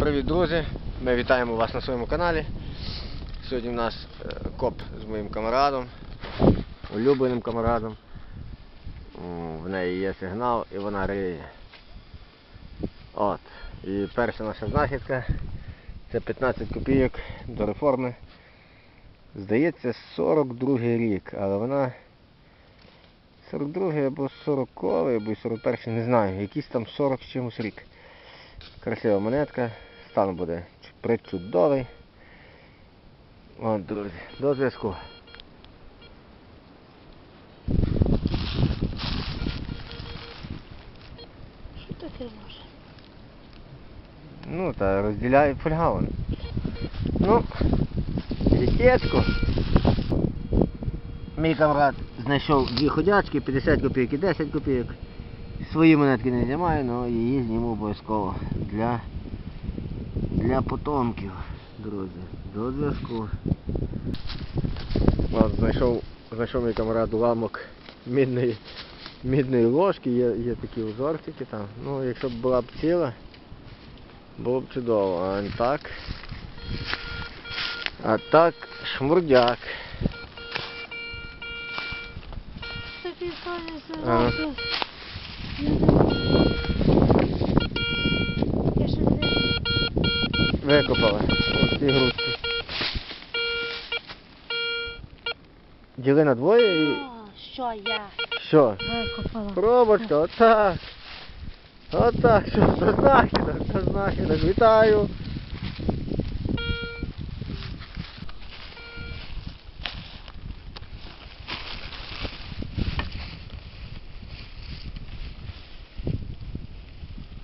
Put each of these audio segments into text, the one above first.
Привіт, друзі! Ми вітаємо вас на своєму каналі. Сьогодні в нас е, коп з моїм камарадом, улюбленим камарадом. В неї є сигнал і вона риє. От. І перша наша знахідка це 15 копійок до реформи. Здається, 42 рік, але вона 42 або 40 або й 41 не знаю, якийсь там 40 з чимось рік. Красива монетка, стан буде причудовий. От, друзі, до зв'язку. Що таке може? Ну, та розділяє фольга. Ну, літєчко. Мій камрад знайшов дві ходячки, 50 копійок і 10 копійок. Свої монетки не знімаю, але її зніму обов'язково для, для потомків, друзі. До зв'язку. Знайшов, знайшов мій камрад уламок мідної, мідної ложки, є, є такі узорчики там. Ну, якщо б була б ціла, було б чудово, а не так. А так шмурдяк. Такий сонець Ага. Викопали. Ось ці грудки. Діли на двоє і О, що я що? викопала. Пробочка, отак. Отак, що до знахідок, до знахідок. Вітаю.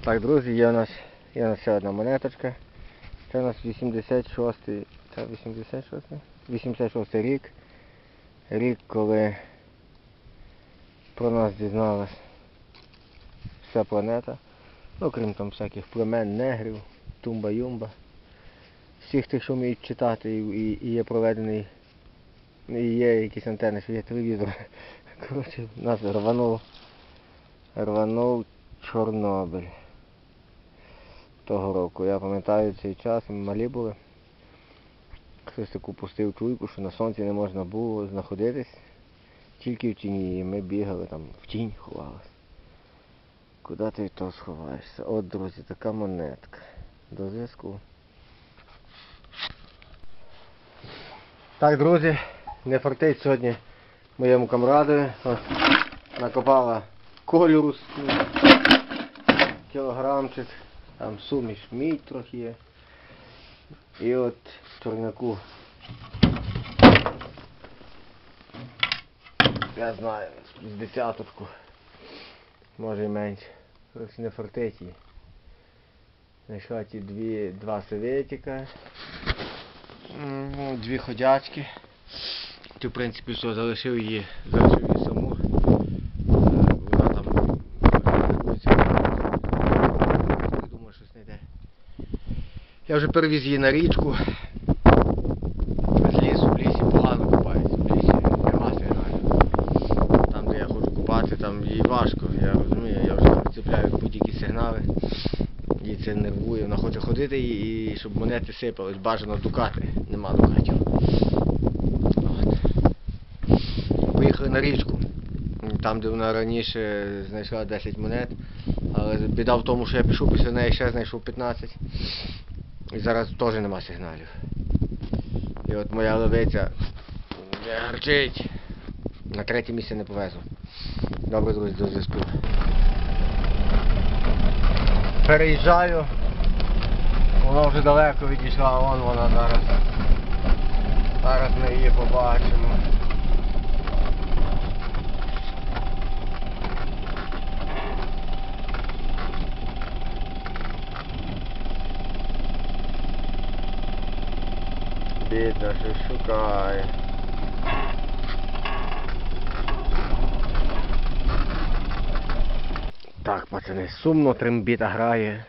Так, друзі, є у нас, є у нас ще одна монеточка. Це у нас 86-й, це 86-й? 86-й рік. Рік, коли про нас дізналась вся планета. Ну, крім там всяких племен, негрів, тумба-юмба. Всіх тих, що вміють читати і, і, є проведений, і є якісь антени, що є телевізор. Коротше, нас рванув, рванув Чорнобиль того року. Я пам'ятаю цей час, ми малі були. Хтось таку пустив чуйку, що на сонці не можна було знаходитись. Тільки в тіні. І ми бігали там, в тінь ховалися. Куди ти від сховаєшся? От, друзі, така монетка. До зв'язку. Так, друзі, не фартить сьогодні моєму камрадові. Накопала кольору з- кілограмчик. Там суміш мідь трохи є. І от чорняку. Я знаю, з десяточку. Може і менше. Коротше не фортить її. Знайшла дві, два советика. Дві ходячки. Ти в принципі все, залишив її, залишив її саму. Е, Вона там рахується. Я думаю, щось знайде. Я вже перевіз її на річку. З лісу, в лісі погано купається. В лісі нема сигналів. Там, де я хочу купати, там їй важко, я розумію, я вже цепляю будь-які сигнали. Їй це нервує, вона хоче ходити і, і щоб монети сипались, бажано дукати. Нема дукатів. От. Поїхали на річку. Там, де вона раніше знайшла 10 монет. Але біда в тому, що я пішов після неї ще знайшов 15. І зараз теж нема сигналів. І от моя левиця гарчить. На третє місце не повезу. Добре, друзі, до зв'язку. Переїжджаю. Вона вже далеко відійшла, вон вона зараз. Зараз ми її побачимо. Бідна, що шукає. Так, пацани, сумно трембіта грає.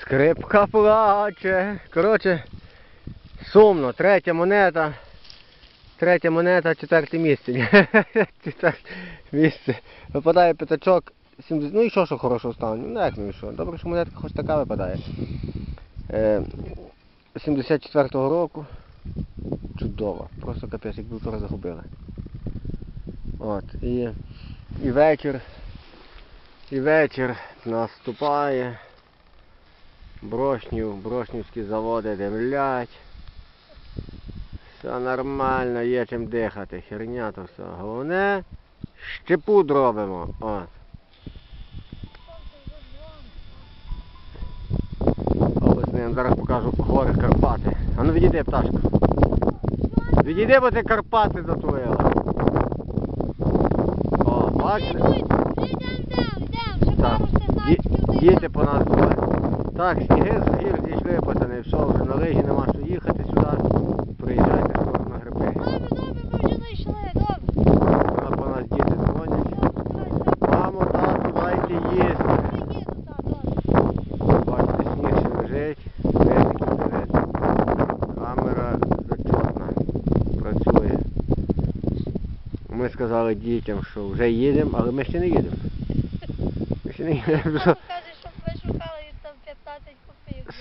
Скрипка плаче. Коротше, сумно. Третя монета. Третя монета, четверте місце. Четверте місце. Випадає п'ятачок. 70... Ну і що, що хорошого стану? Ну як ну і що? Добре, що монетка хоч така випадає. Е, 74-го року. Чудово. Просто капець, як вчора загубили. От. І, і вечір. І вечір наступає. Брошнів, брошнівські заводи димлять. Все нормально, є чим дихати. Херня то все. Головне, щепу робимо. От. Вам зараз покажу гори Карпати. А ну відійди, пташка. Відійди, бо ти Карпати затулила. О, бачите? Так. Ді- Діти по нас були. Так, сніги з гір зійшли, пацани, все, вже на лижі нема що їхати сюди. Приїжджайте Ми сказали дітям, що вже їдемо, але ми ще не їдемо. Ми ще не їдемо. що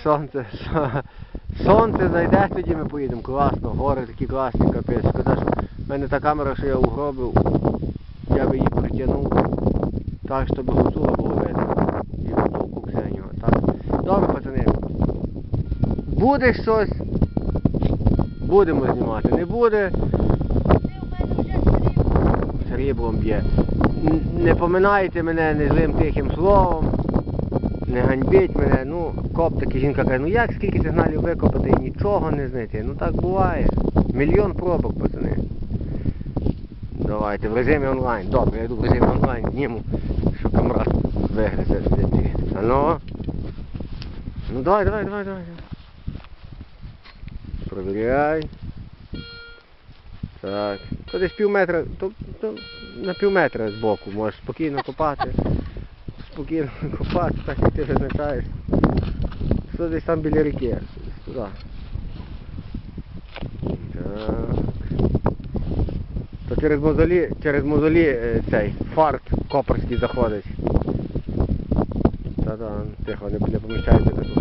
Сонце, со- сонце зайде, тоді ми поїдемо. Класно, гори такі класні, капець. Шкода, що в мене та камера, що я угробив, я би її притягнув так, щоб гуцула було видно. І гуцулку Ксенію. Так. Добре, пацани. Буде щось, будемо знімати. Не буде, сріблом б'є. Не поминайте мене незлим тихим словом. Не ганьбіть мене, ну, коп таки жінка каже, ну як скільки сигналів викопати і нічого не знайти. Ну так буває. Мільйон пробок, пацани. Давайте, в режимі онлайн. Добре, я йду в режимі онлайн, зніму, що камера вигризе. А ну. Давай, давай, давай, давай. Провіряй. Так. То десь пів метра, то, то на пів метра збоку можеш спокійно копати. Спокійно копати, так як ти визначаєш. Що десь там біля ріки. Туди. Так. То через мозолі, через мозолі е, цей фарт копорський заходить. Та-да, тихо, не поміщається тут.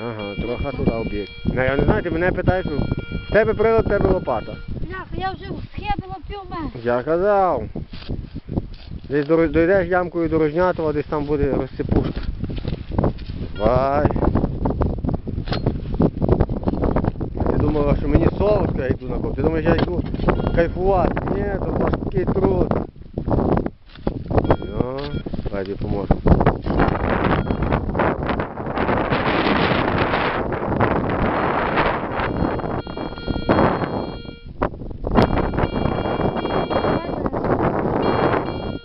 Ага, трохи туди об'єкт. Ну, я не знаю, ти мене питаєш, ну, в тебе прилад, в тебе лопата. Бляха, Я вже схибила пів метра. Я казав. Десь дор- дойдеш ямкою до Рожнятова, десь там буде розсипушка. Давай. Ти думала, що мені солодко, я йду на коп. Ти думаєш, я йду кайфувати. Ні, то важкий труд. Ну, давай тобі поможу.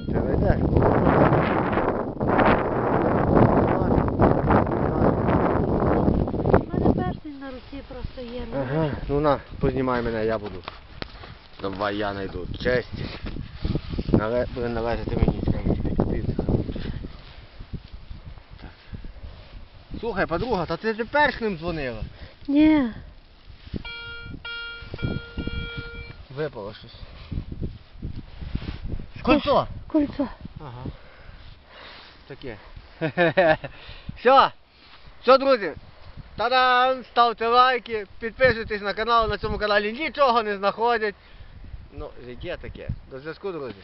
Ти знайдеш. У мене перстень на руці просто є. Ага, ну на, познімай мене, я буду. Давай я найду. Честь. Нале... Буде належати мені тобі. Так. Слухай, подруга, та ти ж першим дзвонила. Ні. Випало щось. Кольцо! Кольцо. Ага. Таке. Все. Все, друзі. Та-дам! Ставте лайки, підписуйтесь на канал, на цьому каналі нічого не знаходять. Ну, життя таке. До зв'язку, друзі.